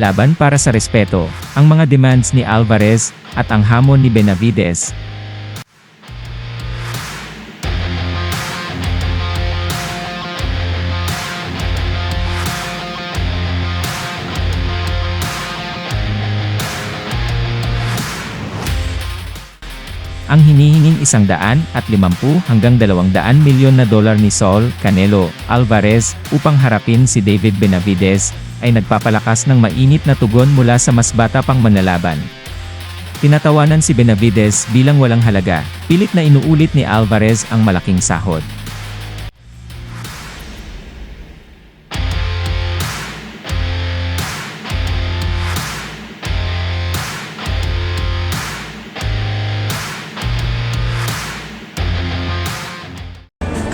laban para sa respeto, ang mga demands ni Alvarez, at ang hamon ni Benavides. Ang hinihinging isang daan at limampu hanggang dalawang daan milyon na dolar ni Saul Canelo Alvarez upang harapin si David Benavides ay nagpapalakas ng mainit na tugon mula sa mas bata pang manlalaban. Tinatawanan si Benavides bilang walang halaga, pilit na inuulit ni Alvarez ang malaking sahod.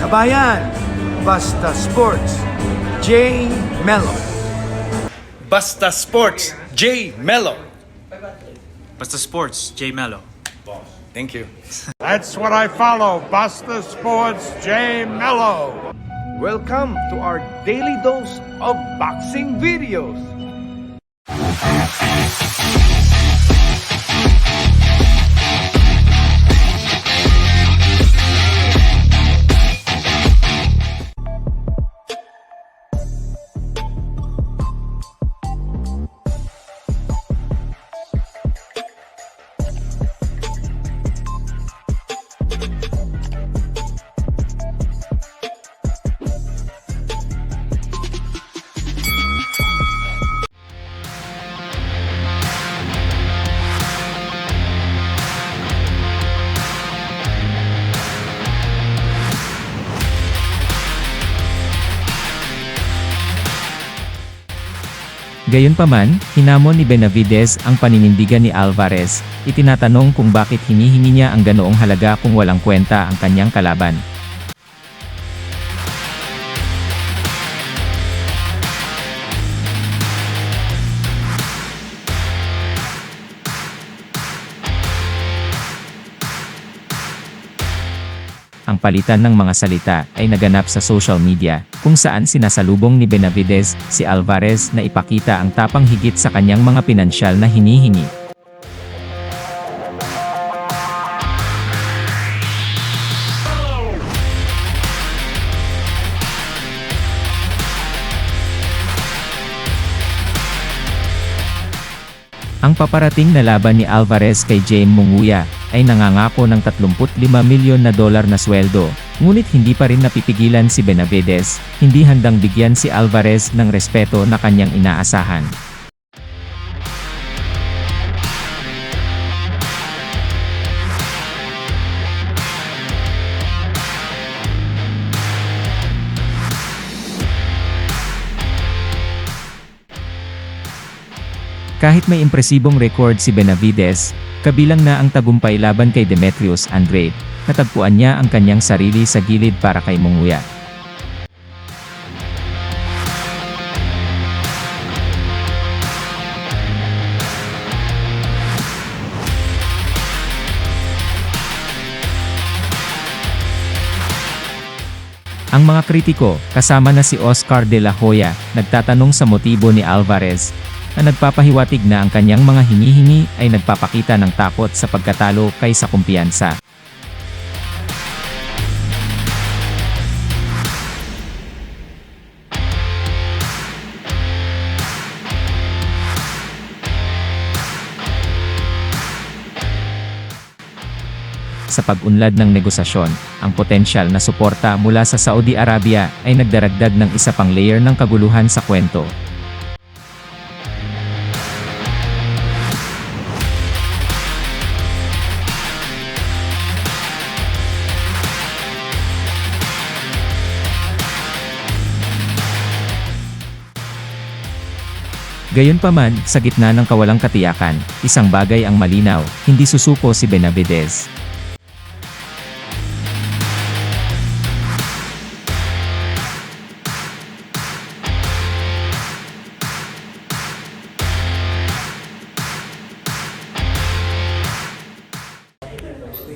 Kabayan, Basta Sports, J. Mello. Basta Sports, J. Mello. Basta Sports, J Mello. Thank you. That's what I follow. Buster Sports J Mello. Welcome to our daily dose of boxing videos. Gayunpaman, hinamon ni Benavides ang paninindigan ni Alvarez, itinatanong kung bakit hinihingi niya ang ganoong halaga kung walang kwenta ang kanyang kalaban. Ang palitan ng mga salita ay naganap sa social media, kung saan sinasalubong ni Benavides si Alvarez na ipakita ang tapang higit sa kanyang mga pinansyal na hinihingi. Ang paparating na laban ni Alvarez kay Jaime Munguia ay nangangako ng 35 milyon na dolar na sweldo, ngunit hindi pa rin napipigilan si Benavides, hindi handang bigyan si Alvarez ng respeto na kanyang inaasahan. Kahit may impresibong record si Benavides, kabilang na ang tagumpay laban kay Demetrius Andrade, natagpuan niya ang kanyang sarili sa gilid para kay Munguya. Ang mga kritiko, kasama na si Oscar de la Hoya, nagtatanong sa motibo ni Alvarez, na nagpapahiwatig na ang kanyang mga hinihingi ay nagpapakita ng takot sa pagkatalo kaysa kumpiyansa. Sa pag-unlad ng negosasyon, ang potensyal na suporta mula sa Saudi Arabia ay nagdaragdag ng isa pang layer ng kaguluhan sa kwento. Gayunpaman, sa gitna ng kawalang katiyakan, isang bagay ang malinaw, hindi susuko si Benavides.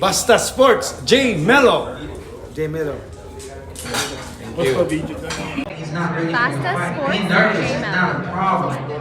Basta Sports, J. Mello. J. Mello. Basta Sports, J Mello.